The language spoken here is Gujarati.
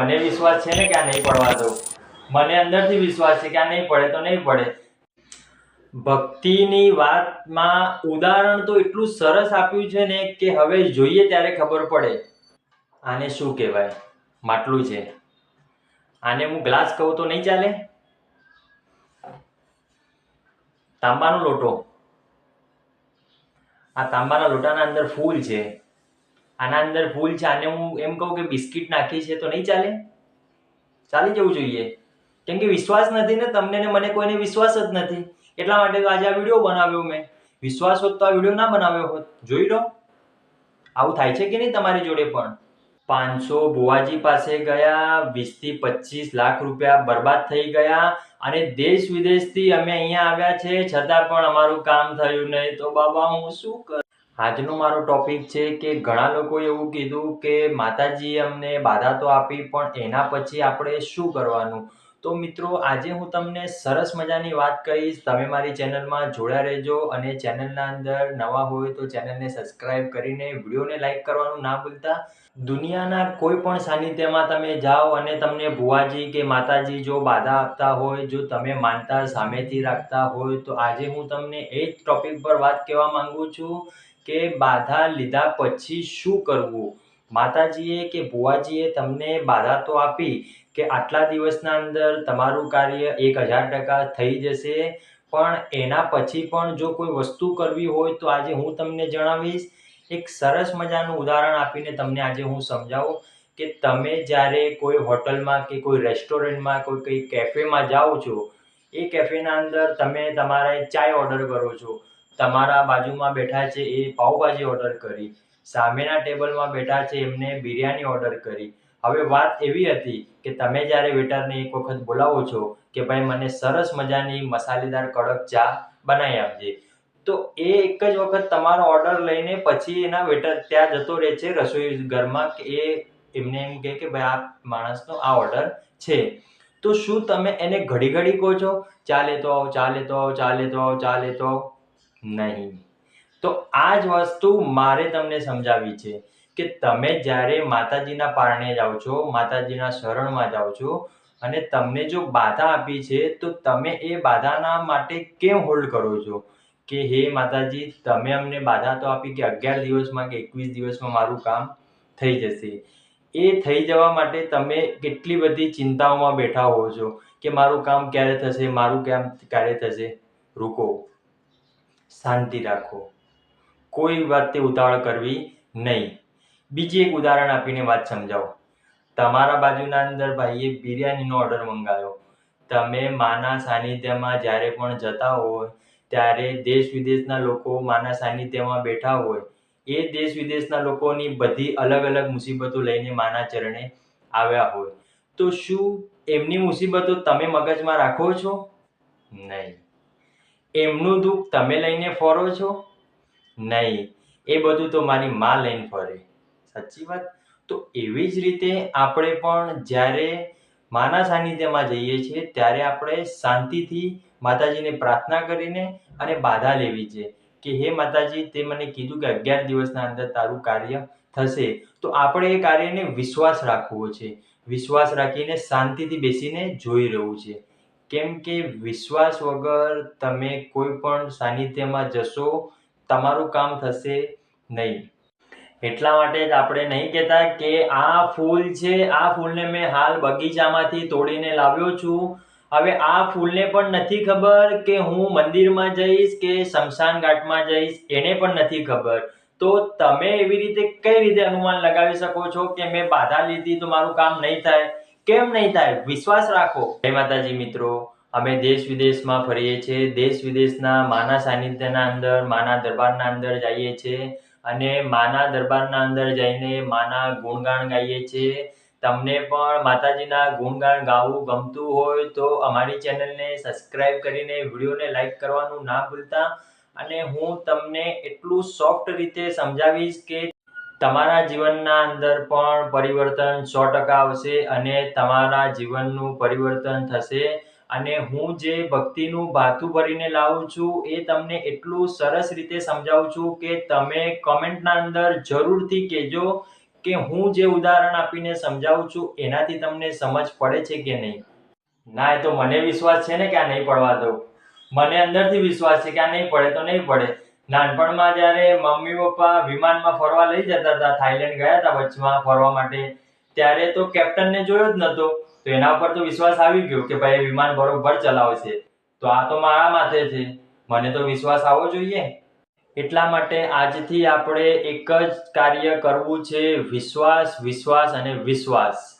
મને વિશ્વાસ છે ને કે આ નહીં પડવા દઉં? મને અંદરથી વિશ્વાસ છે કે આ નહીં પડે તો નહીં પડે. ભક્તિની વાતમાં ઉદાહરણ તો એટલું સરસ આપ્યું છે ને કે હવે જોઈએ ત્યારે ખબર પડે. આને શું કહેવાય? માટલું છે. આને હું ગ્લાસ કહું તો નહીં ચાલે? તાંબાનો લોટો. આ તાંબાના લોટાના અંદર ફૂલ છે. આના અંદર ભૂલ છે. આને હું એમ કહું કે બિસ્કિટ નાખી છે તો નહીં ચાલે? ચાલી જવું જોઈએ. કેમ કે વિશ્વાસ નથી ને તમને ને મને કોઈને વિશ્વાસ જ નથી. એટલા માટે તો આજે આ વીડિયો બનાવ્યો મેં. વિશ્વાસ હોત તો આ વીડિયો ના બનાવ્યો હોત. જોઈ લો. આવું થાય છે કે નહીં તમારી જોડે પણ? પાંચસો બુવાજી પાસે ગયા, વીસથી પચીસ લાખ રૂપિયા બરબાદ થઈ ગયા અને દેશ વિદેશથી અમે અહીંયા આવ્યા છે. છતાં પણ અમારું કામ થયું નહીં. તો બાબા, હું શું કર? આજનો મારો ટોપિક છે કે ઘણા લોકોએ એવું કીધું કે માતાજીએ અમને બાધા તો આપી, પણ એના પછી આપણે શું કરવાનું? તો મિત્રો, આજે હું તમને સરસ મજાની વાત કહીશ. તમે મારી ચેનલમાં જોડ્યા રહેજો અને ચેનલના અંદર નવા હોય તો ચેનલને સબસ્ક્રાઇબ કરીને વિડીયોને લાઇક કરવાનું ના ભૂલતા. દુનિયાના કોઈ પણ સાનિધ્યમાં તમે જાઓ અને તમને ભુવાજી કે માતાજી જો બાધા આપતા હોય, જો તમે માનતા સામેથી રાખતા હોય, તો આજે હું તમને એ જ ટોપિક પર વાત કહેવા માંગુ છું કે બાધા લીધા પછી શું કરવું? માતાજીએ કે ભુવાજીએ તમને બાધા તો આપી કે આટલા દિવસના અંદર તમારું કાર્ય એક હજાર ટકા થઈ જશે, પણ એના પછી પણ જો કોઈ વસ્તુ કરવી હોય તો આજે હું તમને જણાવીશ. એક સરસ મજાનું ઉદાહરણ આપીને તમને આજે હું સમજાવું કે તમે જ્યારે કોઈ હોટલમાં કે કોઈ રેસ્ટોરન્ટમાં કોઈ કંઈ કેફેમાં જાઓ છો, એ કેફેના અંદર તમે તમારા ચાય ઓર્ડર કરો છો. તમારા બાજુમાં બેઠા છે એ પાઉંભાજી ઓર્ડર કરી. સામેના ટેબલમાં બેઠા છે એમને બિરયાની ઓર્ડર કરી. હવે વાત એવી હતી કે તમે જ્યારે વેટરને એક વખત બોલાવો છો કે ભાઈ મને સરસ મજાની મસાલેદાર કડક ચા બનાવી આપજે. તો એ એક જ વખત તમારો ઓર્ડર લઈને પછી એના વેટર ત્યાં જતો રહે છે રસોઈ ઘરમાં કે એ એમને એમ કહે કે ભાઈ આ માણસનો આ ઓર્ડર છે. તો શું તમે એને ઘડી ઘડી કહો છો? ચાલે તો આવો, ચાલે તો આવો, ચાલે તો આવો, ચાલે તો આવો. નહીં. તો આ જ વસ્તુ મારે તમને સમજાવી છે કે તમે જ્યારે માતાજીના પારણે જાઓ છો, માતાજીના શરણમાં જાઓ છો અને તમને જો બાધા આપી છે, તો તમે એ બાધાના માટે કેમ હોલ્ડ કરો છો? કે હે માતાજી, તમે અમને બાધા તો આપી કે અગિયાર દિવસમાં કે એકવીસ દિવસમાં મારું કામ થઈ જશે. એ થઈ જવા માટે તમે કેટલી બધી ચિંતાઓમાં બેઠા હો છો કે મારું કામ ક્યારે થશે, મારું કામ ક્યારે થશે? રૂકો. શાંતિ રાખો. કોઈ વાતે ઉતાવળ કરવી નહીં. બીજી એક ઉદાહરણ આપીને વાત સમજાવો. તમારા બાજુના અંદર ભાઈએ બિરયાનીનો ઓર્ડર મંગાવ્યો. તમે માના સાનિધ્યમાં જ્યારે પણ જતા હોય, ત્યારે દેશ વિદેશના લોકો માના સાનિધ્યમાં બેઠા હોય, એ દેશ વિદેશના લોકોની બધી અલગ અલગ મુસીબતો લઈને માના ચરણે આવ્યા હોય. તો શું એમની મુસીબતો તમે મગજમાં રાખો છો? નહીં. એમનું દુઃખ તમે લઈને ફરો છો? નહીં. એ બધું તો મારી માં લઈને ફરે. સાચી વાત? તો એવી જ રીતે આપણે પણ જ્યારે માના સાનિધ્યમાં જઈએ છીએ, ત્યારે આપણે શાંતિથી માતાજીને પ્રાર્થના કરીને અને બાધા લેવી છે કે, હે માતાજી, તે મને કીધું કે અગિયાર દિવસના અંદર તારું કાર્ય થશે. તો આપણે એ કાર્યને વિશ્વાસ રાખવો છે. વિશ્વાસ રાખીને શાંતિથી બેસીને જોઈ રહેવું છે. કેમ કે વિશ્વાસ વગર તમે કોઈ પણ સાનિધ્યમાં જશો, તમારું કામ થશે નહીં. એટલા માટે જ આપણે નહીં કહેતા કે આ ફૂલ છે, આ ફૂલને મેં હાલ બગીચામાંથી તોડીને લાવ્યો છું. હવે આ ફૂલને પણ નથી ખબર કે હું મંદિરમાં જઈશ કે શમશાન ઘાટમાં જઈશ, એને પણ નથી ખબર. તો તમે એવી રીતે કઈ રીતે અનુમાન લગાવી શકો છો કે મેં બાધા લીધી તો મારું કામ નહીં થાય? કેમ નહીં થાય? વિશ્વાસ રાખો. જય માતાજી મિત્રો, અમે દેશ વિદેશમાં ફરીએ છીએ. દેશ વિદેશના માના સાનિધ્યના અંદર, માના દરબારના અંદર જઈએ છીએ અને માના દરબારના અંદર જઈને માના ગુણગાન ગાઈએ છીએ. તમને પણ માતાજીના ગુણગાન ગાવું ગમતું હોય તો અમારી ચેનલને સબસ્ક્રાઇબ કરીને વિડીયોને લાઈક કરવાનું ના ભૂલતા. અને હું તમને એટલું સોફ્ટ રીતે સમજાવીશ કે તમારા જીવનના અંદર પણ પરિવર્તન સો ટકા આવશે અને તમારા જીવનનું પરિવર્તન થશે. અને હું જે ભક્તિનું ભાથું ભરીને લાવું છું એ તમને એટલું સરસ રીતે સમજાવું છું કે તમે કમેન્ટના અંદર જરૂરથી કહેજો કે હું જે ઉદાહરણ આપીને સમજાવું છું એનાથી તમને સમજ પડે છે કે નહીં. ના, એ તો મને વિશ્વાસ છે ને કે આ નહીં પડવા દઉં મને અંદરથી વિશ્વાસ છે કે આ નહીં પડે તો નહીં પડે. નાનપણમાં જ્યારે મમ્મી, પપ્પા વિમાનમાં ફરવા લઈ જતા હતા, થાઈલેન્ડ ગયા હતા વચમાં ફરવા માટે, ત્યારે તો કેપ્ટનને જોયો જ નતો. તો એના પર તો વિશ્વાસ આવી ગયો કે ભાઈ, વિમાન બરોબર ચલાવશે. તો આ તો મારા માથે છે. મને તો વિશ્વાસ આવવો જોઈએ. એટલા માટે આજથી આપણે એક જ કાર્ય કરવું છે. વિશ્વાસ વિશ્વાસ અને વિશ્વાસ.